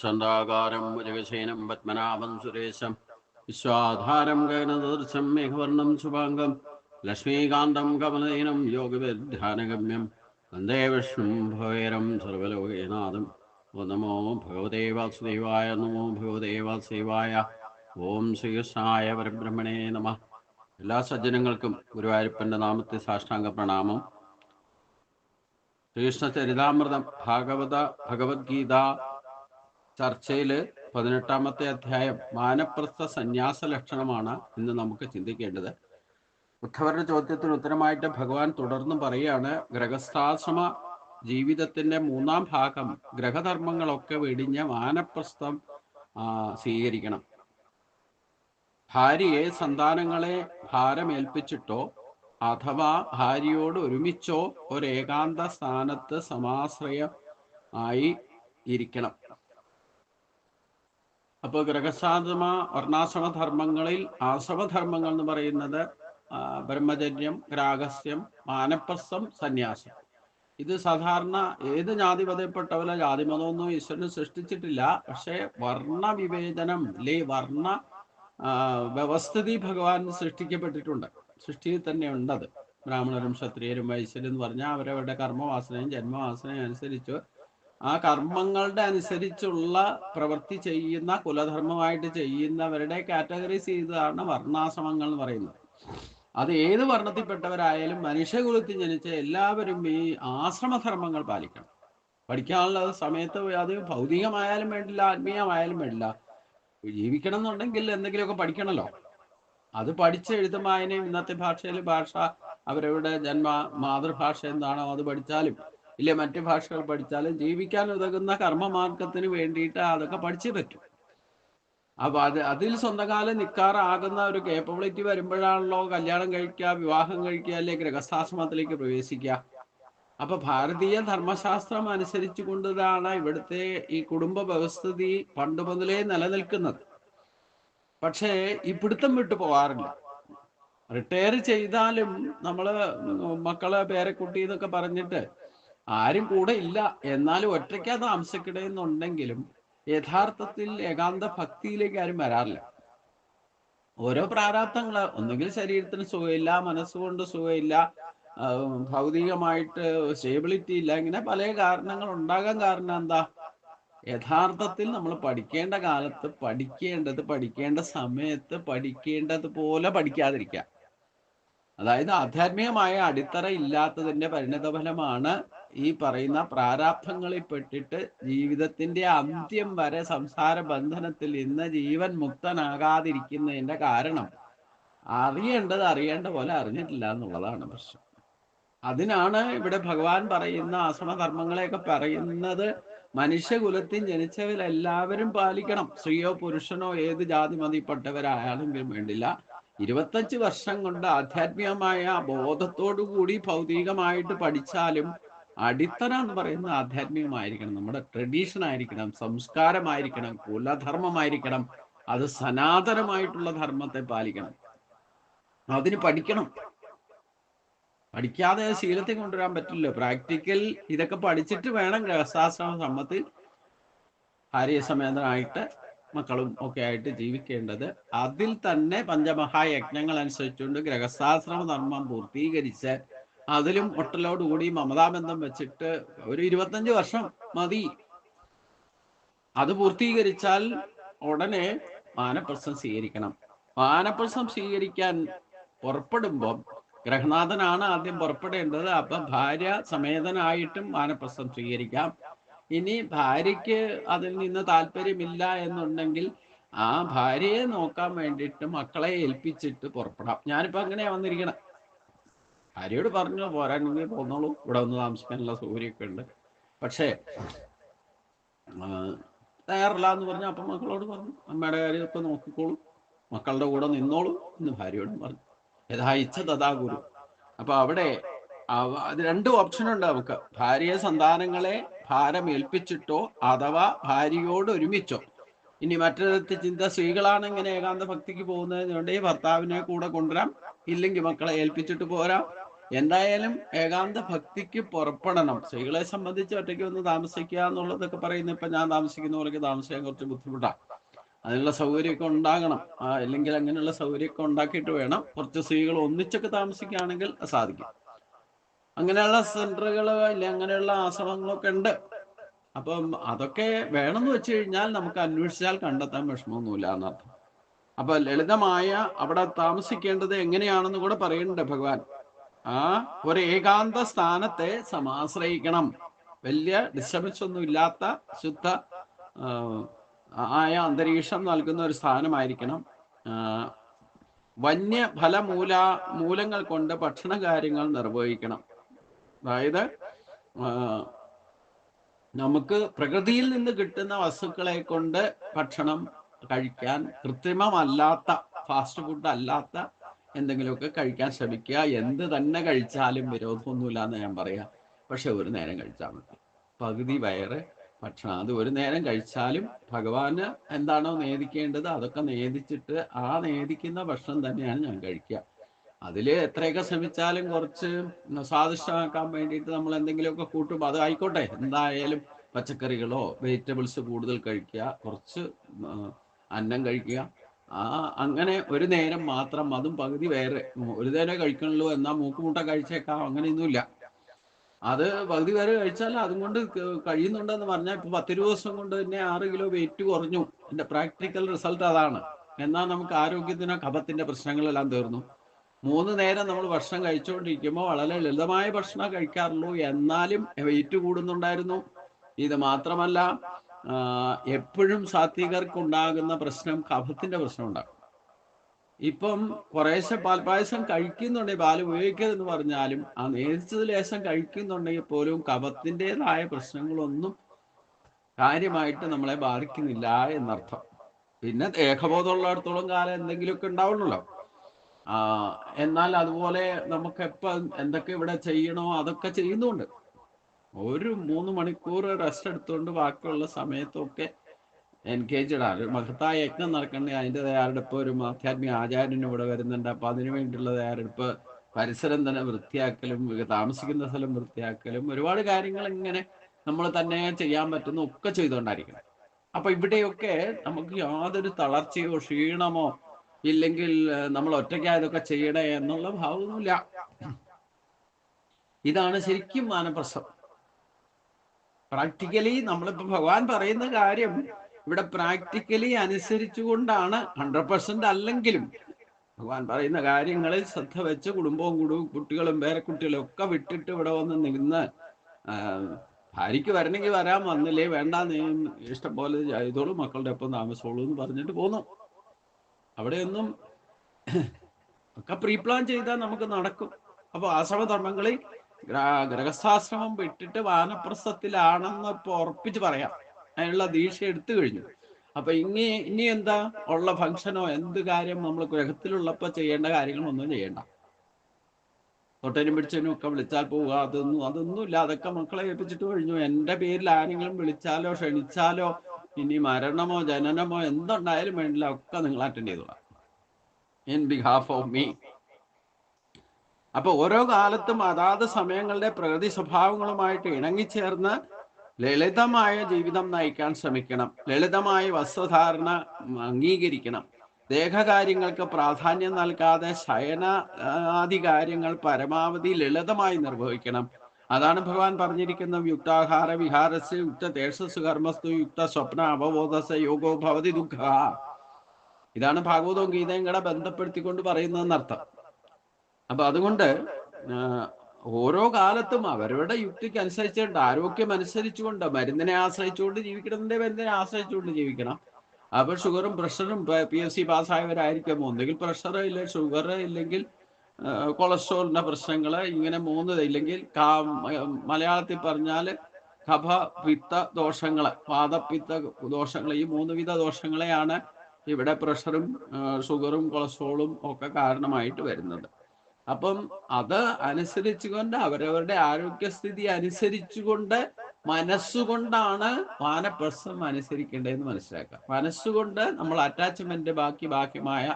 സന്താകാരം ജഗശേനം പത്മനാഭം സുരേശം. വിശ്വാധാരം ഗഗനദർശം മേഘവർണം ശുഭാംഗം. ലക്ഷ്മീകാന്തം കമലനയനം യോഗവിധ്യാനഗമ്യം വന്ദേ വിഷ്ണു ഭവേരം സർവലോകേനാഥം. ഓ നമോ ഭഗവതേ വാസുദേവായ നമോ ഭഗവതേ വാസുദേവായ. ഓം ശ്രീകൃഷ്ണായ പരബ്രഹ്മണേ നമ. എല്ലാ സജ്ജനങ്ങൾക്കും ഗുരുവായൂരപ്പന്റെ നാമത്തെ സാഷ്ടാംഗ പ്രണാമം. ശ്രീകൃഷ്ണ ചരിതാമൃതം ഭാഗവത ഭഗവത്ഗീത ചർച്ചയിൽ പതിനെട്ടാമത്തെ അധ്യായം മാനപ്രസ്ഥ സന്യാസ ലക്ഷണമാണ് ഇന്ന് നമുക്ക് ചിന്തിക്കേണ്ടത്. ഉദ്ധവരുടെ ചോദ്യത്തിന് ഉത്തരമായിട്ട് ഭഗവാൻ തുടർന്നും പറയാണ് ഗ്രഹസ്ഥാശ്രമ ജീവിതത്തിന്റെ മൂന്നാം ഭാഗം ഗ്രഹധർമ്മങ്ങളൊക്കെ വെടിഞ്ഞ മാനപ്രസ്ഥം സ്വീകരിക്കണം. ഭാര്യയെ സന്താനങ്ങളെ ഭാരമേൽപ്പിച്ചിട്ടോ അഥവാ ഭാര്യയോട് ഒരുമിച്ചോ ഒരു ഏകാന്ത സ്ഥാനത്ത് സമാശ്രയം ആയി ഇരിക്കണം. അപ്പോൾ ഗ്രഹസാധമ വർണാശ്രമധർമ്മങ്ങളിൽ ആശ്രമധർമ്മങ്ങൾ എന്ന് പറയുന്നത് ബ്രഹ്മചര്യം ഗ്രാഹസ്യം മാനപ്രസ്ഥം സന്യാസം. ഇത് സാധാരണ ഏത് ജാതിമതപ്പെട്ടവല ജാതിമതമൊന്നും ഈശ്വരൻ സൃഷ്ടിച്ചിട്ടില്ല. പക്ഷേ വർണ വിവേചനം അല്ലെ വർണ വ്യവസ്ഥിതി ഭഗവാൻ സൃഷ്ടിക്കപ്പെട്ടിട്ടുണ്ട്. സൃഷ്ടിയിൽ തന്നെ ഉണ്ടത്. ബ്രാഹ്മണരും ക്ഷത്രിയരും വൈശ്യരും എന്ന് പറഞ്ഞാൽ അവരവരുടെ കർമ്മവാസനയും ജന്മവാസനയും അനുസരിച്ച് ആ കർമ്മങ്ങളുടെ അനുസരിച്ചുള്ള പ്രവൃത്തി ചെയ്യുന്ന കുലധർമ്മമായിട്ട് ചെയ്യുന്നവരുടെ കാറ്റഗറൈസ് ചെയ്തതാണ് വർണാശ്രമങ്ങൾ എന്ന് പറയുന്നത്. അത് ഏത് വർണത്തിൽപ്പെട്ടവരായാലും മനുഷ്യകുലത്തിൽ ജനിച്ച എല്ലാവരും ഈ ആശ്രമധർമ്മങ്ങൾ പാലിക്കണം. പഠിക്കാനുള്ള സമയത്ത് അത് ഭൗതികമായാലും വേണ്ടില്ല ആത്മീയമായാലും വേണ്ടില്ല. ജീവിക്കണം എന്നുണ്ടെങ്കിൽ എന്തെങ്കിലുമൊക്കെ പഠിക്കണമല്ലോ അത് പഠിച്ച എഴുത്തും വായനയും ഇന്നത്തെ ഭാഷയിൽ ഭാഷ അവരവരുടെ ജന്മ മാതൃഭാഷ എന്താണോ അത് പഠിച്ചാലും ഇല്ല മറ്റു ഭാഷകൾ പഠിച്ചാലും ജീവിക്കാൻ ഉതകുന്ന കർമ്മമാർഗത്തിന് വേണ്ടിയിട്ട് അതൊക്കെ പഠിച്ചേ പറ്റും. അപ്പൊ അത് അതിൽ സ്വന്തം കാലം നിൽക്കാറാകുന്ന ഒരു കേപ്പബിലിറ്റി വരുമ്പോഴാണല്ലോ കല്യാണം കഴിക്കുക വിവാഹം കഴിക്കുക അല്ലെ ഗൃഹസ്ഥാശ്രമത്തിലേക്ക് പ്രവേശിക്കുക. അപ്പൊ ഭാരതീയ ധർമ്മശാസ്ത്രം അനുസരിച്ചു കൊണ്ടതാണ് ഇവിടുത്തെ ഈ കുടുംബ വ്യവസ്ഥിതി പണ്ട് മുതലേ നിലനിൽക്കുന്നത്. പക്ഷേ ഈ പിടുത്തം വിട്ടു പോകാറില്ല റിട്ടയർ ചെയ്താലും നമ്മൾ മക്കളെ പേരക്കുട്ടി എന്നൊക്കെ പറഞ്ഞിട്ട് ആരും കൂടെ ഇല്ല. എന്നാലും ഒറ്റയ്ക്കാ താമസിക്കണമെന്നുണ്ടെങ്കിലും യഥാർത്ഥത്തിൽ ഏകാന്ത ഭക്തിയിലേക്ക് ആരും വരാറില്ല. ഓരോ പ്രാരാബ്ദങ്ങൾ. ഒന്നുകിൽ ശരീരത്തിന് സുഖമില്ല മനസ്സുകൊണ്ട് സുഖമില്ല ഭൗതികമായിട്ട് സ്റ്റേബിലിറ്റി ഇല്ല. ഇങ്ങനെ പല കാരണങ്ങൾ ഉണ്ടാകാൻ കാരണം എന്താ? യഥാർത്ഥത്തിൽ നമ്മൾ പഠിക്കേണ്ട കാലത്ത് പഠിക്കേണ്ടത് പഠിക്കേണ്ട സമയത്ത് പഠിക്കേണ്ടതുപോലെ പഠിക്കാതിരിക്കുക. അതായത് ആധ്യാത്മികമായ അടിത്തറ ഇല്ലാത്തതിന്റെ പരിണതഫലമാണ് ഈ പറയുന്ന പ്രാരാബ്ധങ്ങളിൽ പെട്ടിട്ട് ജീവിതത്തിന്റെ അന്ത്യം വരെ സംസാര ബന്ധനത്തിൽ ഇന്ന് ജീവൻ മുക്തനാകാതിരിക്കുന്നതിന്റെ കാരണം അറിയേണ്ടത് അറിയേണ്ട പോലെ അറിഞ്ഞിട്ടില്ല എന്നുള്ളതാണ് പ്രശ്നം. അതിനാണ് ഇവിടെ ഭഗവാൻ പറയുന്ന ആശ്രമധർമ്മങ്ങളെയൊക്കെ പറയുന്നത് മനുഷ്യകുലത്തിൽ ജനിച്ചവരെല്ലാവരും പാലിക്കണം. സ്ത്രീയോ പുരുഷനോ ഏത് ജാതി മതിപ്പെട്ടവരായാലെങ്കിലും വേണ്ടില്ല. ഇരുപത്തഞ്ച് വർഷം കൊണ്ട് ആധ്യാത്മികമായ ബോധത്തോടു കൂടി ഭൗതികമായിട്ട് പഠിച്ചാലും അടിത്തറ എന്ന് പറയുന്നത് ആധ്യാത്മികമായിരിക്കണം. നമ്മുടെ ട്രഡീഷൻ ആയിരിക്കണം സംസ്കാരമായിരിക്കണം കുലധർമ്മമായിരിക്കണം. അത് സനാതനമായിട്ടുള്ള ധർമ്മത്തെ പാലിക്കണം. അതിന് പഠിക്കണം. പഠിക്കാതെ ശീലത്തിൽ കൊണ്ടുവരാൻ പറ്റില്ല. പ്രാക്ടിക്കൽ ഇതൊക്കെ പഠിച്ചിട്ട് വേണം ഗൃഹസ്ഥാശ്രമ സമ്മത്തിൽ ഭാര്യസമേതനായിട്ട് മക്കളും ഒക്കെ ആയിട്ട് ജീവിക്കേണ്ടത് അതിൽ തന്നെ പഞ്ചമഹായജ്ഞങ്ങൾ അനുസരിച്ചുകൊണ്ട് ഗൃഹസ്ഥാശ്രമ ധർമ്മം പൂർത്തീകരിച്ച് അതിലും ഒട്ടലോടുകൂടി മമതാബന്ധം വെച്ചിട്ട് ഒരു ഇരുപത്തഞ്ച് വർഷം മതി. അത് പൂർത്തീകരിച്ചാൽ ഉടനെ വാനപ്രസ്ഥം സ്വീകരിക്കണം. വാനപ്രസ്ഥം സ്വീകരിക്കാൻ പുറപ്പെടുമ്പം ഗ്രഹനാഥനാണ് ആദ്യം പുറപ്പെടേണ്ടത്. അപ്പൊ ഭാര്യ സമേതനായിട്ടും വാനപ്രസ്ഥം സ്വീകരിക്കാം. ഇനി ഭാര്യയ്ക്ക് അതിൽ നിന്ന് താല്പര്യമില്ല എന്നുണ്ടെങ്കിൽ ആ ഭാര്യയെ നോക്കാൻ വേണ്ടിയിട്ട് മക്കളെ ഏൽപ്പിച്ചിട്ട് പുറപ്പെടാം. ഞാനിപ്പോ അങ്ങനെയാ വന്നിരിക്കണം. ഭാര്യയോട് പറഞ്ഞു പോരാണെങ്കിൽ പോന്നോളൂ. ഇവിടെ വന്ന് താമസിക്കാനുള്ള സൗകര്യമൊക്കെ ഉണ്ട് പക്ഷേ തയ്യാറില്ല എന്ന് പറഞ്ഞു അപ്പം മക്കളോട് പറഞ്ഞു. അമ്മയുടെ കാര്യമൊക്കെ നോക്കിക്കോളൂ. മക്കളുടെ കൂടെ നിന്നോളൂ എന്ന് ഭാര്യയോടും പറഞ്ഞു. യഥാ ഇച്ഛ തഥാ ഗുരു. അപ്പൊ അവിടെ രണ്ട് ഓപ്ഷൻ ഉണ്ട് നമുക്ക് ഭാര്യയെ സന്താനങ്ങളെ ഭാരം ഏൽപ്പിച്ചിട്ടോ അഥവാ ഭാര്യയോട് ഒരുമിച്ചോ. ഇനി മറ്റൊരു ചിന്ത സ്ത്രീകളാണ് ഇങ്ങനെ ഏകാന്ത ഭക്തിക്ക് പോകുന്നതിനുണ്ടെങ്കിൽ ഭർത്താവിനെ കൂടെ കൊണ്ടുവരാം. ഇല്ലെങ്കിൽ മക്കളെ ഏൽപ്പിച്ചിട്ട് പോരാം. എന്തായാലും ഏകാന്ത ഭക്തിക്ക് പുറപ്പെടണം. സ്ത്രീകളെ സംബന്ധിച്ച് ഒറ്റയ്ക്ക് വന്ന് താമസിക്കുക എന്നുള്ളതൊക്കെ പറയുന്ന ഇപ്പൊ ഞാൻ താമസിക്കുന്ന പോലെയൊക്കെ താമസിക്കാൻ കുറച്ച് ബുദ്ധിമുട്ടാണ് അതിനുള്ള സൗകര്യമൊക്കെ ഉണ്ടാകണം. അല്ലെങ്കിൽ അങ്ങനെയുള്ള സൗകര്യമൊക്കെ ഉണ്ടാക്കിയിട്ട് വേണം. കുറച്ച് സ്ത്രീകൾ ഒന്നിച്ചൊക്കെ താമസിക്കുകയാണെങ്കിൽ സാധിക്കും. അങ്ങനെയുള്ള സെന്ററുകൾ ഇല്ല അങ്ങനെയുള്ള ആശ്രമങ്ങളൊക്കെ ഉണ്ട്. അപ്പം അതൊക്കെ വേണമെന്ന് വെച്ച് കഴിഞ്ഞാൽ നമുക്ക് അന്വേഷിച്ചാൽ കണ്ടെത്താൻ വിഷമമൊന്നുമില്ല എന്നർത്ഥം. അപ്പൊ ലളിതമായ അവിടെ താമസിക്കേണ്ടത് എങ്ങനെയാണെന്ന് കൂടെ പറയുന്നുണ്ട് ഭഗവാൻ. ആ ഒരു ഏകാന്ത സ്ഥാനത്തെ സമാശ്രയിക്കണം. വലിയ ഡിസ്റ്റർബൻസ് ഒന്നും ഇല്ലാത്ത ശുദ്ധ ആയ അന്തരീക്ഷം നൽകുന്ന ഒരു സ്ഥാനമായിരിക്കണം. വന്യ ഫലമൂല മൂലങ്ങൾ കൊണ്ട് ഭക്ഷണ കാര്യങ്ങൾ നിർവഹിക്കണം. അതായത് നമുക്ക് പ്രകൃതിയിൽ നിന്ന് കിട്ടുന്ന വസ്തുക്കളെ കൊണ്ട് ഭക്ഷണം കഴിക്കാൻ കൃത്രിമമല്ലാത്ത ഫാസ്റ്റ് ഫുഡ് അല്ലാത്ത എന്തെങ്കിലുമൊക്കെ കഴിക്കാൻ ശ്രമിക്കുക. എന്ത് തന്നെ കഴിച്ചാലും വിരോധമൊന്നുമില്ല എന്ന് ഞാൻ പറയാം. പക്ഷെ ഒരു നേരം കഴിച്ചാൽ മതി. പകുതി വയറ് ഭക്ഷണം. അത് ഒരു നേരം കഴിച്ചാലും ഭഗവാന് എന്താണോ നേദിക്കേണ്ടത് അതൊക്കെ നേദിച്ചിട്ട് ആ നേദിക്കുന്ന ഭക്ഷണം തന്നെയാണ് ഞാൻ കഴിക്കുക. അതിൽ എത്രയൊക്കെ ശ്രമിച്ചാലും കുറച്ച് സ്വാദിഷ്ടമാക്കാൻ വേണ്ടിയിട്ട് നമ്മൾ എന്തെങ്കിലുമൊക്കെ കൂട്ടുമ്പോൾ അത് ആയിക്കോട്ടെ. എന്തായാലും പച്ചക്കറികളോ വെജിറ്റബിൾസ് കൂടുതൽ കഴിക്കുക. കുറച്ച് അന്നം കഴിക്കുക. ആ അങ്ങനെ ഒരു നേരം മാത്രം അതും പകുതി വേറെ. ഒരു നേരം കഴിക്കണല്ലോ എന്നാ മൂക്കുമുട്ട കഴിച്ചേക്കാം അങ്ങനെയൊന്നുമില്ല. അത് പകുതി വേറെ കഴിച്ചാൽ അതും കൊണ്ട് കഴിയുന്നുണ്ടെന്ന് പറഞ്ഞാൽ ഇപ്പൊ പത്ത് ദിവസം കൊണ്ട് തന്നെ ആറ് കിലോ വെയിറ്റ് കുറഞ്ഞു. എന്റെ പ്രാക്ടിക്കൽ റിസൾട്ട് അതാണ്. എന്നാൽ നമുക്ക് ആരോഗ്യത്തിന് കഫത്തിന്റെ പ്രശ്നങ്ങളെല്ലാം തീർന്നു. മൂന്ന് നേരം നമ്മൾ ഭക്ഷണം കഴിച്ചുകൊണ്ടിരിക്കുമ്പോൾ വളരെ ലളിതമായ ഭക്ഷണം കഴിക്കാറുള്ളൂ. എന്നാലും വെയിറ്റ് കൂടുന്നുണ്ടായിരുന്നു. ഇത് മാത്രമല്ല എപ്പോഴും സാത്വികർക്ക് ഉണ്ടാകുന്ന പ്രശ്നം കഫത്തിന്റെ പ്രശ്നം ഉണ്ടാകും ഇപ്പം കുറേശ്ശെ പാൽപ്പായസം കഴിക്കുന്നുണ്ടെങ്കിൽ പാൽ ഉപയോഗിക്കരുതെന്ന് പറഞ്ഞാലും ആ നേരിച്ചത് ലേശം കഴിക്കുന്നുണ്ടെങ്കിൽ പോലും കഫത്തിന്റെതായ പ്രശ്നങ്ങളൊന്നും കാര്യമായിട്ട് നമ്മളെ ബാധിക്കുന്നില്ല എന്നർത്ഥം. പിന്നെ ദേഹബോധമുള്ളിടത്തോളം കാലം എന്തെങ്കിലുമൊക്കെ ആ എന്നാൽ അതുപോലെ നമുക്ക് എപ്പം എന്തൊക്കെ ഇവിടെ ചെയ്യണോ അതൊക്കെ ചെയ്യുന്നുണ്ട് ഒരു മൂന്ന് മണിക്കൂർ റെസ്റ്റ് എടുത്തുകൊണ്ട് ബാക്കിയുള്ള സമയത്തൊക്കെ എൻഗേജഡ് ആണ് മഹത്തായ യജ്ഞം നടക്കേണ്ടത് അതിന്റെ തയ്യാറെടുപ്പ് ഒരു ആധ്യാത്മിക ആചാര്യൻ ഇവിടെ വരുന്നുണ്ട്. അപ്പൊ അതിനു വേണ്ടിയുള്ള തയ്യാറെടുപ്പ് പരിസരം തന്നെ വൃത്തിയാക്കലും താമസിക്കുന്ന സ്ഥലം വൃത്തിയാക്കലും ഒരുപാട് കാര്യങ്ങൾ ഇങ്ങനെ നമ്മൾ തന്നെ ചെയ്യാൻ പറ്റുന്ന ഒക്കെ ചെയ്തുകൊണ്ടായിരിക്കണം. അപ്പൊ ഇവിടെയൊക്കെ നമുക്ക് യാതൊരു തളർച്ചയോ ക്ഷീണമോ ഇല്ലെങ്കിൽ നമ്മൾ ഒറ്റയ്ക്കായതൊക്കെ ചെയ്യണേ എന്നുള്ള ഭാവമൊന്നുമില്ല. ഇതാണ് ശരിക്കും മാനപ്രസം പ്രാക്ടിക്കലി നമ്മളിപ്പോ ഭഗവാൻ പറയുന്ന കാര്യം ഇവിടെ പ്രാക്ടിക്കലി അനുസരിച്ചുകൊണ്ടാണ് ഹൺഡ്രഡ് പെർസെന്റ് അല്ലെങ്കിലും ഭഗവാൻ പറയുന്ന കാര്യങ്ങളിൽ ശ്രദ്ധ വെച്ച് കുടുംബവും കുടു കുട്ടികളും വേറെ കുട്ടികളും ഒക്കെ വിട്ടിട്ട് ഇവിടെ വന്ന് നിന്ന് ഭാര്യയ്ക്ക് വരണമെങ്കിൽ വരാൻ വന്നില്ലേ വേണ്ട നീ ഇഷ്ടം പോലെ ചെയ്തോളൂ മക്കളുടെ ഒപ്പം താമസമുള്ളൂ എന്ന് പറഞ്ഞിട്ട് പോന്നു. അവിടെയൊന്നും ഒക്കെ പ്രീ പ്ലാൻ ചെയ്താൽ നമുക്ക് നടക്കും. അപ്പൊ ആശ്രമധർമ്മങ്ങളിൽ ഗൃഹസ്ഥാശ്രമം വിട്ടിട്ട് വാനപ്രസ്ഥത്തിലാണെന്ന് ഉറപ്പിച്ച് പറയാം. അതിനുള്ള ദീക്ഷ എടുത്തു കഴിഞ്ഞു. അപ്പൊ ഇനി ഇനി എന്താ ഉള്ള ഫംഗ്ഷനോ എന്ത് കാര്യം നമ്മൾ ഗ്രഹത്തിലുള്ളപ്പോ ചെയ്യേണ്ട കാര്യങ്ങളൊന്നും ചെയ്യണ്ട. തൊട്ടനും പിടിച്ചതിനും ഒക്കെ വിളിച്ചാൽ പോവുക അതൊന്നും അതൊന്നും ഇല്ല. അതൊക്കെ മക്കളെ ഏൽപ്പിച്ചിട്ട് കഴിഞ്ഞു. എന്റെ പേരിൽ ആരെങ്കിലും വിളിച്ചാലോ ക്ഷണിച്ചാലോ ഇനി മരണമോ ജനനമോ എന്തുണ്ടായാലും വേണ്ടില്ല. ഒക്കെ നിങ്ങൾ അറ്റൻഡ് ചെയ്തോളാം. ഇൻ ബിഹാഫ് ഓഫ് മീ അപ്പൊ ഓരോ കാലത്തും അതാത് സമയങ്ങളുടെ പ്രകൃതി സ്വഭാവങ്ങളുമായിട്ട് ഇണങ്ങിച്ചേർന്ന് ലളിതമായ ജീവിതം നയിക്കാൻ ശ്രമിക്കണം. ലളിതമായ വസ്ത്രധാരണ അംഗീകരിക്കണം. ദേഹകാര്യങ്ങൾക്ക് പ്രാധാന്യം നൽകാതെ ശയന ആദി കാര്യങ്ങൾ പരമാവധി ലളിതമായി നിർവഹിക്കണം. അതാണ് ഭഗവാൻ പറഞ്ഞിരിക്കുന്ന യുക്താഹാര വിഹാരസ് യുക്ത തേജസ് കർമ്മസ്തു യുക്ത സ്വപ്ന അവബോധസ യോഗോ ഭവതി ദുഃഖ. ഇതാണ് ഭാഗവതവും ഗീതയും കൂടെ ബന്ധപ്പെടുത്തിക്കൊണ്ട് പറയുന്നതെന്നർത്ഥം. അപ്പൊ അതുകൊണ്ട് ഓരോ കാലത്തും അവരുടെ യുക്തിക്ക് അനുസരിച്ചുകൊണ്ട് ആരോഗ്യം അനുസരിച്ചുകൊണ്ട് മരുന്നിനെ ആശ്രയിച്ചുകൊണ്ട് ജീവിക്കണമെന്നേ മരുന്നിനെ ആശ്രയിച്ചുകൊണ്ട് ജീവിക്കണം. അപ്പൊ ഷുഗറും പ്രഷറും പി എസ് സി പാസ്സായവരായിരിക്കും ഒന്നുകിൽ പ്രഷർ ഇല്ല ഷുഗർ ഇല്ലെങ്കിൽ കൊളസ്ട്രോളിന്റെ പ്രശ്നങ്ങൾ ഇങ്ങനെ മൂന്ന് ഇല്ലെങ്കിൽ കാ- മലയാളത്തിൽ പറഞ്ഞാൽ കഫ പിത്ത ദോഷങ്ങൾ വാദപിത്ത ദോഷങ്ങൾ ഈ മൂന്ന് വിധ ദോഷങ്ങളെയാണ് ഇവിടെ പ്രഷറും ഷുഗറും കൊളസ്ട്രോളും ഒക്കെ കാരണമായിട്ട് വരുന്നത്. അപ്പം അത് അനുസരിച്ചുകൊണ്ട് അവരവരുടെ ആരോഗ്യസ്ഥിതി അനുസരിച്ചുകൊണ്ട് മനസ്സുകൊണ്ടാണ് വാനപ്രസം അനുസരിക്കേണ്ടതെന്ന് മനസ്സിലാക്കുക. മനസ്സുകൊണ്ട് നമ്മൾ അറ്റാച്ച്മെന്റ് ബാക്കി ബാക്കിയുമായ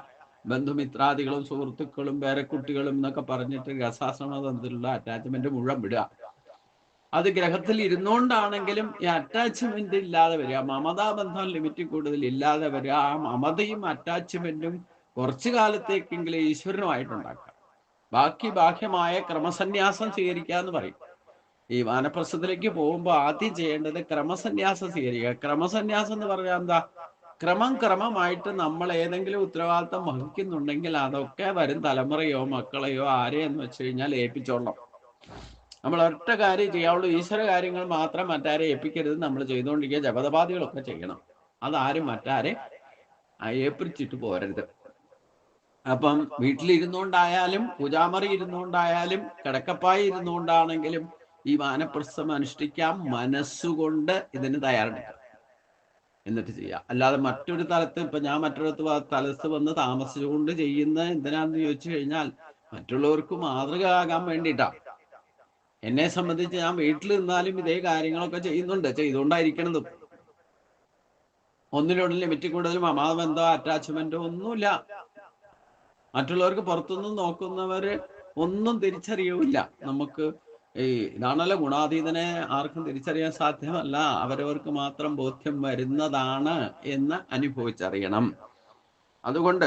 ബന്ധുമിത്രാദികളും സുഹൃത്തുക്കളും പേരക്കുട്ടികളും എന്നൊക്കെ പറഞ്ഞിട്ട് ഗസാശ്രമ തന്ത്രത്തിലുള്ള അറ്റാച്ച്മെന്റ് മുഴുവൻ വിടുക. അത് ഗ്രഹത്തിൽ ഇരുന്നുകൊണ്ടാണെങ്കിലും ഈ അറ്റാച്ച്മെന്റ് ഇല്ലാതെ വരിക. മമതാ ബന്ധം ലിമിറ്റ് കൂടുതൽ ഇല്ലാതെ വരിക. ആ മമതയും അറ്റാച്ച്മെന്റും കുറച്ചു കാലത്തേക്കെങ്കിലും ഈശ്വരനുമായിട്ടുണ്ടാക്കാം ബാക്കി ബാഹ്യമായ ക്രമസന്യാസം സ്വീകരിക്കുക എന്ന് പറയും. ഈ വാനപ്രസ്ഥത്തിലേക്ക് പോകുമ്പോൾ ആദ്യം ചെയ്യേണ്ടത് ക്രമസന്യാസം സ്വീകരിക്കുക. ക്രമസന്യാസം എന്ന് പറഞ്ഞാൽ എന്താ? ക്രമം ക്രമമായിട്ട് നമ്മൾ ഏതെങ്കിലും ഉത്തരവാദിത്തം വഹിക്കുന്നുണ്ടെങ്കിൽ അതൊക്കെ വരും തലമുറയോ മക്കളെയോ ആരെയെന്ന് വെച്ച് കഴിഞ്ഞാൽ ഏൽപ്പിച്ചോളണം. നമ്മൾ ഒറ്റ കാര്യം ചെയ്യാവുള്ളൂ. ഈശ്വര കാര്യങ്ങൾ മാത്രം മറ്റാരെ ഏൽപ്പിക്കരുത്. നമ്മൾ ചെയ്തുകൊണ്ടിരിക്കുക ജപതപാതികളൊക്കെ ചെയ്യണം. അതാരും മറ്റാരെ ഏൽപ്പിച്ചിട്ട് പോരരുത്. അപ്പം വീട്ടിലിരുന്നുകൊണ്ടായാലും പൂജാമറി ഇരുന്നുകൊണ്ടായാലും കിടക്കപ്പായി ഇരുന്നുകൊണ്ടാണെങ്കിലും ഈ വാനപ്രസ്ഥം അനുഷ്ഠിക്കാം മനസ്സുകൊണ്ട് ഇതിന് തയ്യാറെടുക്കാം എന്നിട്ട് ചെയ്യാം അല്ലാതെ മറ്റൊരു തലത്ത് ഇപ്പൊ ഞാൻ മറ്റൊരിടത്ത് തലത്ത് വന്ന് താമസിച്ചുകൊണ്ട് ചെയ്യുന്ന എന്തിനാന്ന് ചോദിച്ചു കഴിഞ്ഞാൽ മറ്റുള്ളവർക്ക് മാതൃക ആകാൻ വേണ്ടിയിട്ടാണ്. എന്നെ സംബന്ധിച്ച് ഞാൻ വീട്ടിൽ നിന്നാലും ഇതേ കാര്യങ്ങളൊക്കെ ചെയ്യുന്നുണ്ട്. ചെയ്തുകൊണ്ടായിരിക്കണതും. ഒന്നിനോട് ലിമിറ്റ് കൂടുതലും മമാബന്ധോ അറ്റാച്ച്മെന്റോ ഒന്നുമില്ല. മറ്റുള്ളവർക്ക് പുറത്തുനിന്ന് നോക്കുന്നവര് ഒന്നും തിരിച്ചറിയൂല നമുക്ക് ഈ ഇതാണല്ലോ ഗുണാതീതനെ ആർക്കും തിരിച്ചറിയാൻ സാധ്യമല്ല. അവരവർക്ക് മാത്രം ബോധ്യം വരുന്നതാണ് എന്ന് അനുഭവിച്ചറിയണം. അതുകൊണ്ട്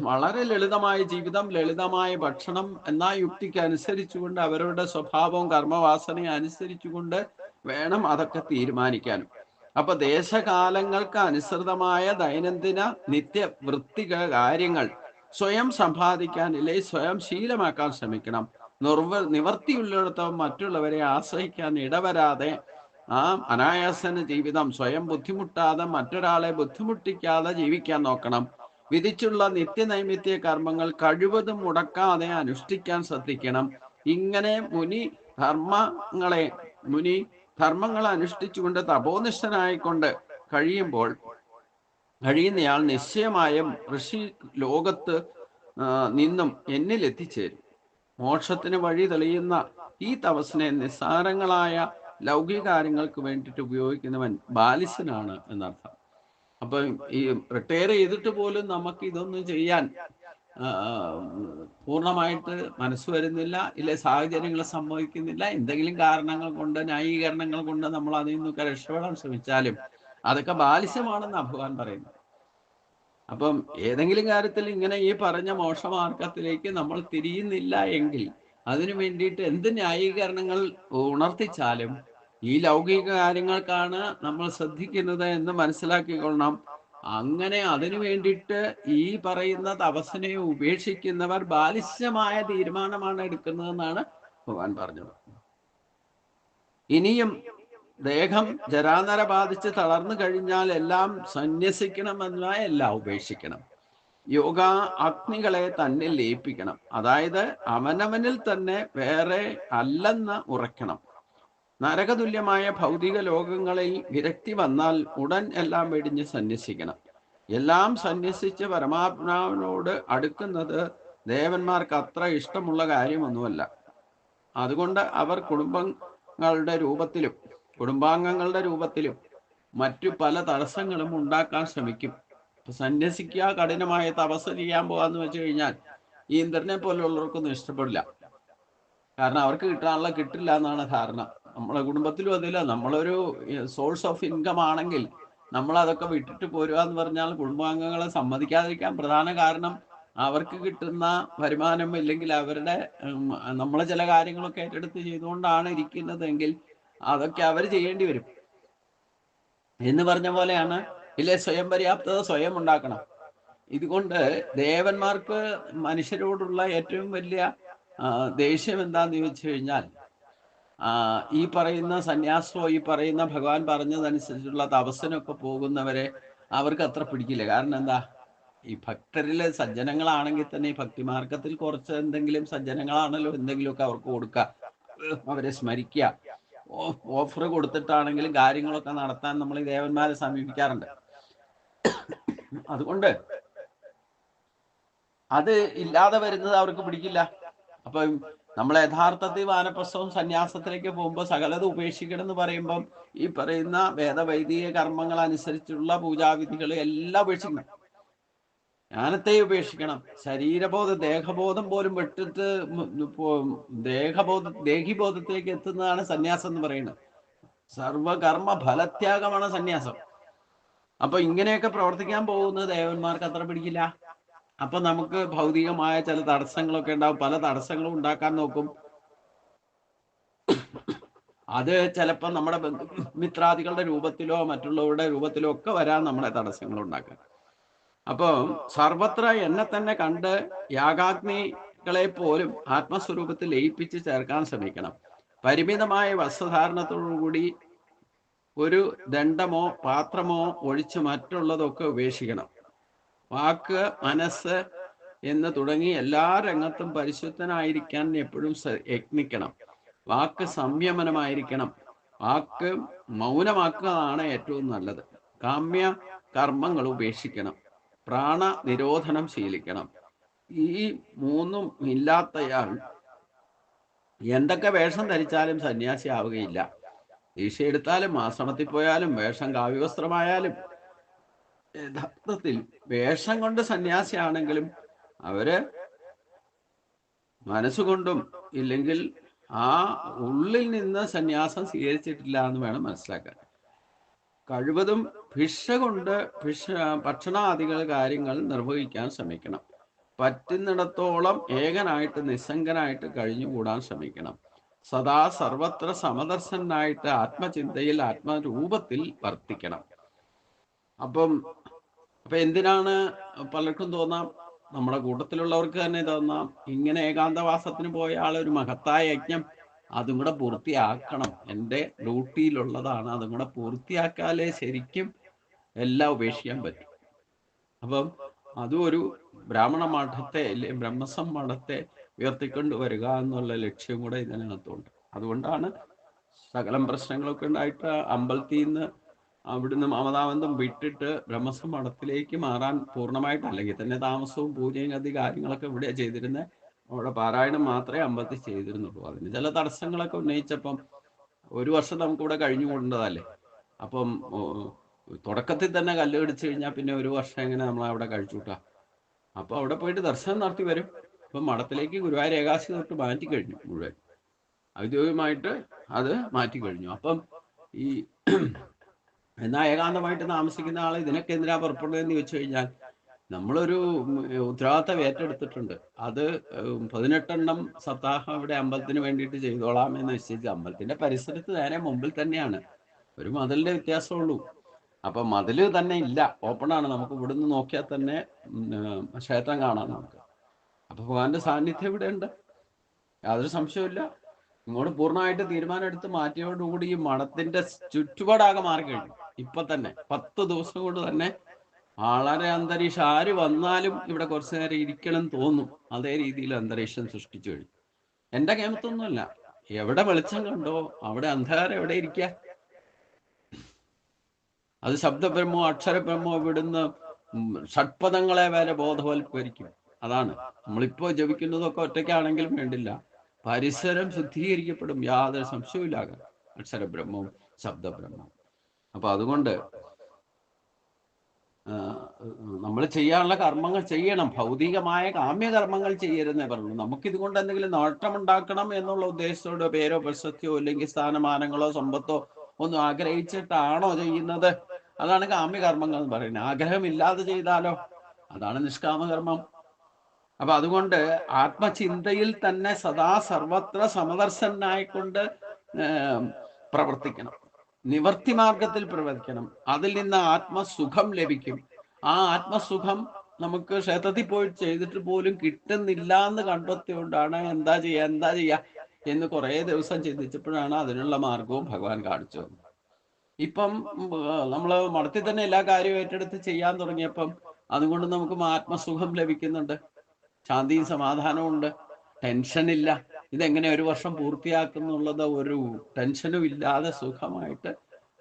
വളരെ ലളിതമായ ജീവിതം ലളിതമായ ഭക്ഷണം എന്ന യുക്തിക്ക് അനുസരിച്ചുകൊണ്ട് അവരുടെ സ്വഭാവവും കർമ്മവാസനയും അനുസരിച്ചുകൊണ്ട് വേണം അതൊക്കെ തീരുമാനിക്കാനും അപ്പൊ ദേശകാലങ്ങൾക്ക് അനുസൃതമായ ദൈനംദിന നിത്യ വൃത്തിക കാര്യങ്ങൾ സ്വയം സമ്പാദിക്കാൻ ഇല്ലേ? സ്വയം ശീലമാക്കാൻ ശ്രമിക്കണം. നിർവ നിവർത്തിയുള്ളിടത്തോളം മറ്റുള്ളവരെ ആശ്രയിക്കാൻ ഇടവരാതെ ആ അനായാസന ജീവിതം സ്വയം ബുദ്ധിമുട്ടാതെ മറ്റൊരാളെ ബുദ്ധിമുട്ടിക്കാതെ ജീവിക്കാൻ നോക്കണം. വിധിച്ചുള്ള നിത്യനൈമിത്യ കർമ്മങ്ങൾ കഴിവതും മുടക്കാതെ അനുഷ്ഠിക്കാൻ ശ്രദ്ധിക്കണം. ഇങ്ങനെ മുനി ധർമ്മങ്ങളെ മുനി ധർമ്മങ്ങളെ അനുഷ്ഠിച്ചുകൊണ്ട് തപോനിഷ്ഠനായിക്കൊണ്ട് കഴിയുമ്പോൾ കഴിയുന്നയാൾ നിശ്ചയമായും ഋഷി ലോകത്ത് നിന്നും എന്നിൽ എത്തിച്ചേരും. മോക്ഷത്തിന് വഴി തെളിയുന്ന ഈ തപസ്സിനെ നിസ്സാരങ്ങളായ ലൗകിക കാര്യങ്ങൾക്ക് വേണ്ടിയിട്ട് ഉപയോഗിക്കുന്നവൻ ബാലിസനാണ് എന്നർത്ഥം. അപ്പൊ ഈ റിട്ടയർ ചെയ്തിട്ട് പോലും നമുക്ക് ഇതൊന്നും ചെയ്യാൻ പൂർണമായിട്ട് മനസ്സ് വരുന്നില്ല ഇല്ലെ സാഹചര്യങ്ങൾ സംഭവിക്കുന്നില്ല. എന്തെങ്കിലും കാരണങ്ങൾ കൊണ്ട് ന്യായീകരണങ്ങൾ കൊണ്ട് നമ്മൾ അതിൽ നിന്നൊക്കെ രക്ഷപ്പെടാൻ ശ്രമിച്ചാലും അതൊക്കെ ബാലിസ്യമാണെന്ന് ഭഗവാൻ പറയുന്നത്. അപ്പം ഏതെങ്കിലും കാര്യത്തിൽ ഇങ്ങനെ ഈ പറഞ്ഞ മോശമാർഗത്തിലേക്ക് നമ്മൾ തിരിയുന്നില്ല എങ്കിൽ അതിനു വേണ്ടിയിട്ട് എന്ത് ന്യായീകരണങ്ങൾ ഉണർത്തിച്ചാലും ഈ ലൗകിക കാര്യങ്ങൾക്കാണ് നമ്മൾ ശ്രദ്ധിക്കുന്നത് എന്ന് മനസ്സിലാക്കിക്കൊള്ളണം. അങ്ങനെ അതിനു വേണ്ടിയിട്ട് ഈ പറയുന്ന തപസ്സിനെ ഉപേക്ഷിക്കുന്നവർ ബാലിസ്യമായ തീരുമാനമാണ് എടുക്കുന്നതെന്നാണ് ഭഗവാൻ പറഞ്ഞത്. ഇനിയും ദേഹം ജരാനര ബാധിച്ച് തളർന്നു കഴിഞ്ഞാൽ എല്ലാം സന്യസിക്കണമെന്ന എല്ലാം ഉപേക്ഷിക്കണം. യോഗ അഗ്നികളെ തന്നെ ലയിപ്പിക്കണം. അതായത് അവനവനിൽ തന്നെ വേറെ അല്ലെന്ന് ഉറക്കണം നരകതുല്യമായ ഭൗതിക ലോകങ്ങളിൽ വിരക്തി വന്നാൽ ഉടൻ എല്ലാം വെടിഞ്ഞ് സന്യസിക്കണം. എല്ലാം സന്യസിച്ച് പരമാത്മാവിനോട് അടുക്കുന്നത് ദേവന്മാർക്ക് അത്ര ഇഷ്ടമുള്ള കാര്യമൊന്നുമല്ല. അതുകൊണ്ട് അവർ കുടുംബങ്ങളുടെ രൂപത്തിലും കുടുംബാംഗങ്ങളുടെ രൂപത്തിലും മറ്റു പല തടസ്സങ്ങളും ഉണ്ടാക്കാൻ ശ്രമിക്കും. സന്യസിക്കുക കഠിനമായ തപസ് ചെയ്യാൻ പോകാന്ന് വെച്ച് കഴിഞ്ഞാൽ ഈ ഇന്ദ്രനെ പോലുള്ളവർക്കൊന്നും ഇഷ്ടപ്പെടില്ല. കാരണം അവർക്ക് കിട്ടാനുള്ള കിട്ടില്ല എന്നാണ് ധാരണ. നമ്മളെ കുടുംബത്തിലും അതില്ല. നമ്മളൊരു സോഴ്സ് ഓഫ് ഇൻകം ആണെങ്കിൽ നമ്മൾ അതൊക്കെ വിട്ടിട്ട് പോരുക എന്ന് പറഞ്ഞാൽ കുടുംബാംഗങ്ങളെ സമ്മതിക്കാതിരിക്കാൻ പ്രധാന കാരണം അവർക്ക് കിട്ടുന്ന വരുമാനം ഇല്ലെങ്കിൽ അവരുടെ നമ്മളെ ചില കാര്യങ്ങളൊക്കെ ഏറ്റെടുത്ത് ചെയ്തുകൊണ്ടാണ് ഇരിക്കുന്നതെങ്കിൽ അതൊക്കെ അവർ ചെയ്യേണ്ടി വരും. എന്ന് പറഞ്ഞ പോലെയാണ് ഇല്ലേ? സ്വയം പര്യാപ്തത സ്വയം ഉണ്ടാക്കണം. ഇതുകൊണ്ട് ദേവന്മാർക്ക് മനുഷ്യരോടുള്ള ഏറ്റവും വലിയ ദേഷ്യം എന്താന്ന് ചോദിച്ചു കഴിഞ്ഞാൽ ഈ പറയുന്ന സന്യാസോ ഈ പറയുന്ന ഭഗവാൻ പറഞ്ഞതനുസരിച്ചുള്ള തപസ്സിനൊക്കെ പോകുന്നവരെ അവർക്ക് അത്ര പിടിക്കില്ല. കാരണം എന്താ? ഈ ഭക്തരിലെ സജ്ജനങ്ങളാണെങ്കിൽ തന്നെ ഈ ഭക്തിമാർഗത്തിൽ കുറച്ച് എന്തെങ്കിലും സജ്ജനങ്ങളാണല്ലോ എന്തെങ്കിലുമൊക്കെ അവർക്ക് കൊടുക്കുക. അവരെ സ്മരിക്കുക. ഓഫർ കൊടുത്തിട്ടാണെങ്കിലും കാര്യങ്ങളൊക്കെ നടത്താൻ നമ്മൾ ഈ ദേവന്മാരെ സമീപിക്കാറുണ്ട്. അതുകൊണ്ട് അത് ഇല്ലാതെ വരുന്നത് അവർക്ക് പിടിക്കില്ല. അപ്പൊ നമ്മൾ യഥാർത്ഥത്തിൽ വാനപ്രസവം സന്യാസത്തിലേക്ക് പോകുമ്പോൾ സകലത് ഉപേക്ഷിക്കണം എന്ന് പറയുമ്പം ഈ പറയുന്ന വേദവൈദിക കർമ്മങ്ങൾ അനുസരിച്ചുള്ള പൂജാവിധികൾ എല്ലാം ഉപേക്ഷിക്കണം. ജ്ഞാനത്തെ ഉപേക്ഷിക്കണം. ശരീരബോധം ദേഹബോധം പോലും വിട്ടിട്ട് ദേഹബോധ ദേഹിബോധത്തിലേക്ക് എത്തുന്നതാണ് സന്യാസം എന്ന് പറയുന്നത്. സർവകർമ്മ ഫലത്യാഗമാണ് സന്യാസം. അപ്പൊ ഇങ്ങനെയൊക്കെ പ്രവർത്തിക്കാൻ പോകുന്നത് ദേവന്മാർക്ക് അത്ര പിടിക്കില്ല. അപ്പൊ നമുക്ക് ഭൗതികമായ ചില തടസ്സങ്ങളൊക്കെ ഉണ്ടാവും. പല തടസ്സങ്ങളും ഉണ്ടാക്കാൻ നോക്കും. അത് ചിലപ്പോൾ നമ്മുടെ മിത്രാദികളുടെ രൂപത്തിലോ മറ്റുള്ളവരുടെ രൂപത്തിലോ ഒക്കെ വരാൻ നമ്മളെ തടസ്സങ്ങൾ ഉണ്ടാക്കുക അപ്പോൾ സർവത്ര എന്നെ തന്നെ കണ്ട് യാഗാഗ്നികളെ പോലും ആത്മസ്വരൂപത്തിൽ ലയിപ്പിച്ച് ചേർക്കാൻ ശ്രമിക്കണം. പരിമിതമായ വസ്ത്രധാരണത്തോടുകൂടി ഒരു ദണ്ഡമോ പാത്രമോ ഒഴിച്ച് മറ്റുള്ളതൊക്കെ ഉപേക്ഷിക്കണം. വാക്ക് മനസ്സ് എന്ന് തുടങ്ങി എല്ലാ രംഗത്തും പരിശുദ്ധനായിരിക്കാൻ എപ്പോഴും യജ്ഞിക്കണം വാക്ക് സംയമനമായിരിക്കണം. വാക്ക് മൗനമാക്കുന്നതാണ് ഏറ്റവും നല്ലത്. കാമ്യ കർമ്മങ്ങൾ ഉപേക്ഷിക്കണം. പ്രാണ നിരോധനം ശീലിക്കണം. ഈ മൂന്നും ഇല്ലാത്തയാൾ എന്തൊക്കെ വേഷം ധരിച്ചാലും സന്യാസി ആവുകയില്ല. ഈശ എടുത്താലും ആശ്രമത്തിൽ പോയാലും വേഷം കാവ്യവസ്ത്രമായാലും യഥാർത്ഥത്തിൽ വേഷം കൊണ്ട് സന്യാസിയാണെങ്കിലും അവർ മനസ്സുകൊണ്ടും ഇല്ലെങ്കിൽ ആ ഉള്ളിൽ നിന്ന് സന്യാസം സ്വീകരിച്ചിട്ടില്ല എന്ന് വേണം മനസ്സിലാക്കാൻ. കഴിവതും ഭിക്ഷ കൊണ്ട് ഭിക്ഷ ഭക്ഷണാദികൾ കാര്യങ്ങൾ നിർവഹിക്കാൻ ശ്രമിക്കണം. പറ്റുന്നിടത്തോളം ഏകനായിട്ട് നിസ്സംഗനായിട്ട് കഴിഞ്ഞുകൂടാൻ ശ്രമിക്കണം. സദാ സർവത്ര സമദർശനായിട്ട് ആത്മചിന്തയിൽ ആത്മരൂപത്തിൽ വർത്തിക്കണം. അപ്പം അപ്പൊ എന്തിനാണ് പലർക്കും തോന്നാം നമ്മുടെ കൂട്ടത്തിലുള്ളവർക്ക് തന്നെ തോന്നാം ഇങ്ങനെ ഏകാന്തവാസത്തിന് പോയ ആൾ ഒരു മഹത്തായ യജ്ഞം അതും കൂടെ പൂർത്തിയാക്കണം. എന്റെ ഡ്യൂട്ടിയിലുള്ളതാണ്. അതും കൂടെ പൂർത്തിയാക്കാലേ ശരിക്കും എല്ലാം ഉപേക്ഷിക്കാൻ പറ്റും. അപ്പം അതും ഒരു ബ്രാഹ്മണ മഠത്തെ ബ്രഹ്മസം മഠത്തെ ഉയർത്തിക്കൊണ്ട് വരിക എന്നുള്ള ലക്ഷ്യം കൂടെ ഇതിനകത്തുണ്ട്. അതുകൊണ്ടാണ് സകലം പ്രശ്നങ്ങളൊക്കെ ഉണ്ടായിട്ട് അമ്പലത്തിൽ നിന്ന് അവിടുന്ന് മമതാബന്ധം വിട്ടിട്ട് ബ്രഹ്മസം മഠത്തിലേക്ക് മാറാൻ പൂർണമായിട്ട് അല്ലെങ്കിൽ തന്നെ താമസവും പൂജയും അതി കാര്യങ്ങളൊക്കെ ഇവിടെ ചെയ്തിരുന്നത് അവിടെ പാരായണം മാത്രമേ അമ്പലത്തിൽ ചെയ്തിരുന്നുള്ളൂ. അതിന് ചില തടസ്സങ്ങളൊക്കെ ഉന്നയിച്ചപ്പം ഒരു വർഷം നമുക്കിവിടെ കഴിഞ്ഞു കൊണ്ടതല്ലേ? അപ്പം തുടക്കത്തിൽ തന്നെ കല്ല് പിടിച്ചു കഴിഞ്ഞാൽ പിന്നെ ഒരു വർഷം എങ്ങനെ നമ്മൾ അവിടെ കഴിച്ചു കൂട്ടാ അപ്പൊ അവിടെ പോയിട്ട് ദർശനം നടത്തി വരും. ഇപ്പൊ മഠത്തിലേക്ക് ഗുരുവായൂർ ഏകാശി തൊട്ട് മാറ്റി കഴിഞ്ഞു മുഴുവൻ. ഔദ്യോഗികമായിട്ട് അത് മാറ്റി കഴിഞ്ഞു. അപ്പം ഈ എന്നാ ഏകാന്തമായിട്ട് താമസിക്കുന്ന ആൾ ഇതിനൊക്കെ എന്തിനാ പുറപ്പെടുന്നതെന്ന് ചോദിച്ചു കഴിഞ്ഞാൽ നമ്മളൊരു ഉത്തരവാദിത്തം ഏറ്റെടുത്തിട്ടുണ്ട്. അത് പതിനെട്ടെണ്ണം സപ്താഹം ഇവിടെ അമ്പലത്തിന് വേണ്ടിയിട്ട് ചെയ്തോളാം എന്ന് നിശ്ചയിച്ച് അമ്പലത്തിന്റെ പരിസരത്ത് നേരെ മുമ്പിൽ തന്നെയാണ്. ഒരു മതിലിന്റെ വ്യത്യാസമുള്ളൂ. അപ്പൊ മതിൽ തന്നെ ഇല്ല. ഓപ്പൺ ആണ് നമുക്ക് ഇവിടുന്ന് നോക്കിയാൽ തന്നെ ക്ഷേത്രം കാണാം നമുക്ക്. അപ്പൊ ഭഗവാന്റെ സാന്നിധ്യം ഇവിടെ ഉണ്ട് യാതൊരു സംശയമില്ല ഇങ്ങോട്ട് പൂർണമായിട്ട് തീരുമാനം എടുത്ത് മാറ്റിയോടുകൂടി ഈ മഠത്തിന്റെ ചുറ്റുപാടാകെ മാറിക്കഴിഞ്ഞു. ഇപ്പൊ തന്നെ പത്ത് ദിവസം കൊണ്ട് തന്നെ വളരെ അന്തരീക്ഷം. ആര് വന്നാലും ഇവിടെ കുറച്ചു നേരം ഇരിക്കണം തോന്നും. അതേ രീതിയിൽ അന്തരീക്ഷം സൃഷ്ടിച്ചു കഴിഞ്ഞു. എന്റെ കേമത്തൊന്നുമല്ല. എവിടെ വെളിച്ചം കണ്ടോ അവിടെ അന്ധകാരം എവിടെ ഇരിക്കുക അത് ശബ്ദബ്രഹ്മോ അക്ഷരബ്രഹ്മോ വിടുന്ന ഷഡ്പദങ്ങളെ വരെ ബോധവൽക്കരിക്കും. അതാണ്. നമ്മളിപ്പോ ജപിക്കുന്നതൊക്കെ ഒറ്റയ്ക്കാണെങ്കിലും വേണ്ടില്ല. പരിസരം ശുദ്ധീകരിക്കപ്പെടും. യാതൊരു സംശയവുമില്ല അക്ഷരബ്രഹ്മവും ശബ്ദബ്രഹ്മവും. അപ്പൊ അതുകൊണ്ട് നമ്മൾ ചെയ്യാനുള്ള കർമ്മങ്ങൾ ചെയ്യണം. ഭൗതികമായ കാമ്യകർമ്മങ്ങൾ ചെയ്യരുതെന്നേ പറഞ്ഞു നമുക്ക് ഇതുകൊണ്ട് എന്തെങ്കിലും നേട്ടമുണ്ടാക്കണം എന്നുള്ള ഉദ്ദേശത്തോടെ പേരോ പ്രശസ്തിയോ അല്ലെങ്കിൽ സ്ഥാനമാനങ്ങളോ സമ്പത്തോ ഒന്നും ആഗ്രഹിച്ചിട്ടാണോ ചെയ്യുന്നത്? അതാണ് കാമ്യകർമ്മങ്ങൾ എന്ന് പറയുന്നത്. ആഗ്രഹമില്ലാതെ ചെയ്താലോ? അതാണ് നിഷ്കാമകർമ്മം. അപ്പൊ അതുകൊണ്ട് ആത്മചിന്തയിൽ തന്നെ സദാ സർവത്ര സമദർശനായിക്കൊണ്ട് പ്രവർത്തിക്കണം. നിവർത്തി മാർഗത്തിൽ പ്രവർത്തിക്കണം. അതിൽ നിന്ന് ആത്മസുഖം ലഭിക്കും. ആ ആത്മസുഖം നമുക്ക് ക്ഷേത്രത്തിൽ പോയി ചെയ്തിട്ട് പോലും കിട്ടുന്നില്ല എന്ന് കണ്ടെത്തിയോണ്ടാണ് എന്താ ചെയ്യാ എന്താ ചെയ്യാ എന്ന് കുറേ ദിവസം ചിന്തിച്ചപ്പോഴാണ് അതിനുള്ള മാർഗവും ഭഗവാൻ കാണിച്ചു ഇപ്പം നമ്മൾ മഠത്തിൽ തന്നെ എല്ലാ കാര്യവും ഏറ്റെടുത്ത് ചെയ്യാൻ തുടങ്ങിയപ്പം അതുകൊണ്ട് നമുക്ക് ആത്മസുഖം ലഭിക്കുന്നുണ്ട്. ശാന്തിയും സമാധാനവും ഉണ്ട്. ടെൻഷൻ ഇല്ല ഇതെങ്ങനെ ഒരു വർഷം പൂർത്തിയാക്കുന്നുള്ളത് ഒരു ടെൻഷനും ഇല്ലാതെ സുഖമായിട്ട്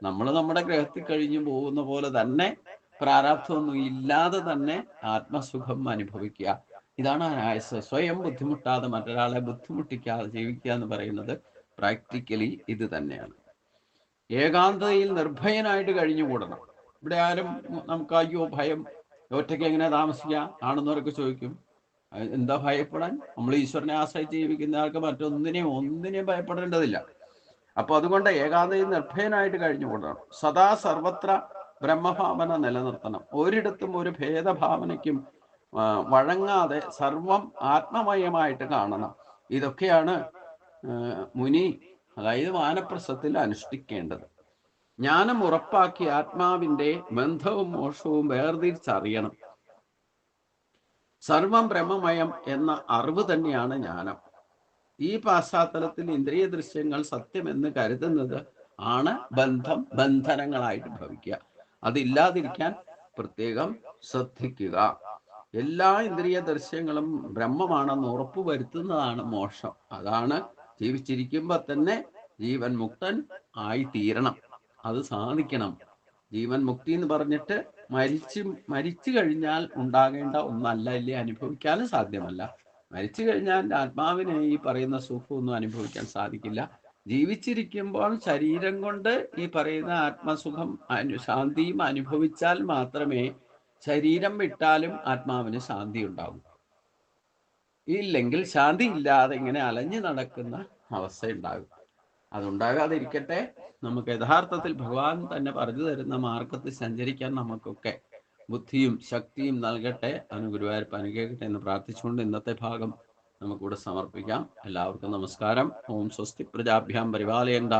നമ്മൾ നമ്മുടെ ഗ്രഹത്തിൽ കഴിഞ്ഞു പോകുന്ന പോലെ തന്നെ പ്രാരാബ്ധമൊന്നും ഇല്ലാതെ തന്നെ ആത്മസുഖം അനുഭവിക്കുക. ഇതാണ് ആയസ്. സ്വയം ബുദ്ധിമുട്ടാതെ മറ്റൊരാളെ ബുദ്ധിമുട്ടിക്കാതെ ജീവിക്കുക എന്ന് പറയുന്നത് പ്രാക്ടിക്കലി ഇത് തന്നെയാണ്. ഏകാന്തതയിൽ നിർഭയനായിട്ട് കഴിഞ്ഞുകൂടണം ഇവിടെ ആരും നമുക്ക് അയ്യോ ഭയം ഒറ്റയ്ക്ക് എങ്ങനെ താമസിക്കാം? ആണെന്നവരൊക്കെ ചോദിക്കും. എന്താ ഭയപ്പെടാൻ? നമ്മൾ ഈശ്വരനെ ആശ്രയിച്ച് ജീവിക്കുന്ന ആൾക്ക് മറ്റൊന്നിനെയും ഒന്നിനെയും ഭയപ്പെടേണ്ടതില്ല. അപ്പൊ അതുകൊണ്ട് ഏകാന്തയും നിർഭയനായിട്ട് കഴിഞ്ഞുകൂടണം സദാ സർവത്ര ബ്രഹ്മഭാവന നിലനിർത്തണം. ഒരിടത്തും ഒരു ഭേദഭാവനയ്ക്കും വഴങ്ങാതെ സർവം ആത്മമയമായിട്ട് കാണണം. ഇതൊക്കെയാണ് മുനി അതായത് വാനപ്രസത്തിൽ അനുഷ്ഠിക്കേണ്ടത്. ജ്ഞാനം ഉറപ്പാക്കി ആത്മാവിന്റെ ബന്ധവും മോഷവും വേർതിരിച്ചറിയണം. സർവം ബ്രഹ്മമയം എന്ന അറിവ് തന്നെയാണ് ജ്ഞാനം. ഈ പശ്ചാത്തലത്തിൽ ഇന്ദ്രിയ ദൃശ്യങ്ങൾ സത്യം എന്ന് കരുതുന്നത് ആണ് ബന്ധം ബന്ധനങ്ങളായിട്ട് ഭവിക്കുക. അതില്ലാതിരിക്കാൻ പ്രത്യേകം ശ്രദ്ധിക്കുക. എല്ലാ ഇന്ദ്രിയ ദൃശ്യങ്ങളും ബ്രഹ്മമാണെന്ന് ഉറപ്പ് വരുത്തുന്നതാണ് മോക്ഷം. അതാണ് ജീവിച്ചിരിക്കുമ്പോൾ തന്നെ ജീവൻ മുക്തൻ ആയി തീരണം അത് സാധിക്കണം. ജീവൻ മുക്തി എന്ന് പറഞ്ഞിട്ട് മരിച്ചു മരിച്ചു കഴിഞ്ഞാൽ ഉണ്ടാകേണ്ട ഒന്നല്ല ഇല്ലേ അനുഭവിക്കാനും സാധ്യമല്ല. മരിച്ചു കഴിഞ്ഞാൽ ആത്മാവിനെ ഈ പറയുന്ന സുഖമൊന്നും അനുഭവിക്കാൻ സാധിക്കില്ല. ജീവിച്ചിരിക്കുമ്പോൾ ശരീരം കൊണ്ട് ഈ പറയുന്ന ആത്മസുഖം അനു ശാന്തിയും അനുഭവിച്ചാൽ മാത്രമേ ശരീരം വിട്ടാലും ആത്മാവിന് ശാന്തി ഉണ്ടാകൂ ഇല്ലെങ്കിൽ ശാന്തി ഇല്ലാതെ ഇങ്ങനെ അലഞ്ഞു നടക്കുന്ന അവസ്ഥ ഉണ്ടാകും അതുണ്ടാകാതിരിക്കട്ടെ. നമുക്ക് യഥാർത്ഥത്തിൽ ഭഗവാൻ തന്നെ പറഞ്ഞു തരുന്ന മാർഗത്തിൽ സഞ്ചരിക്കാൻ നമുക്കൊക്കെ ബുദ്ധിയും ശക്തിയും നൽകട്ടെ. അതിന് ഗുരുവായൂരപ്പ അനുഗ്രഹിക്കട്ടെ എന്ന് പ്രാർത്ഥിച്ചുകൊണ്ട് ഇന്നത്തെ ഭാഗം നമുക്കിവിടെ സമർപ്പിക്കാം. എല്ലാവർക്കും നമസ്കാരം. ഓം സ്വസ്തി പ്രജാഭ്യാം പരിപാലയന്ത.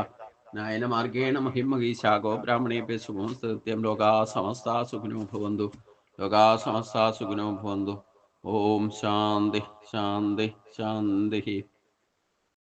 നായന മാർഗേണ മഹിമഗീശാഗോ ബ്രാഹ്മണേഭ്യ ശുഭം സത്യം ലോകാ സമസ്ത സുഖിനോ ഭവന്തു. ലോകാ സമസ്ത സുഖിനോ ഭവന്തു. ഓം ശാന്തി ശാന്തി ശാന്തി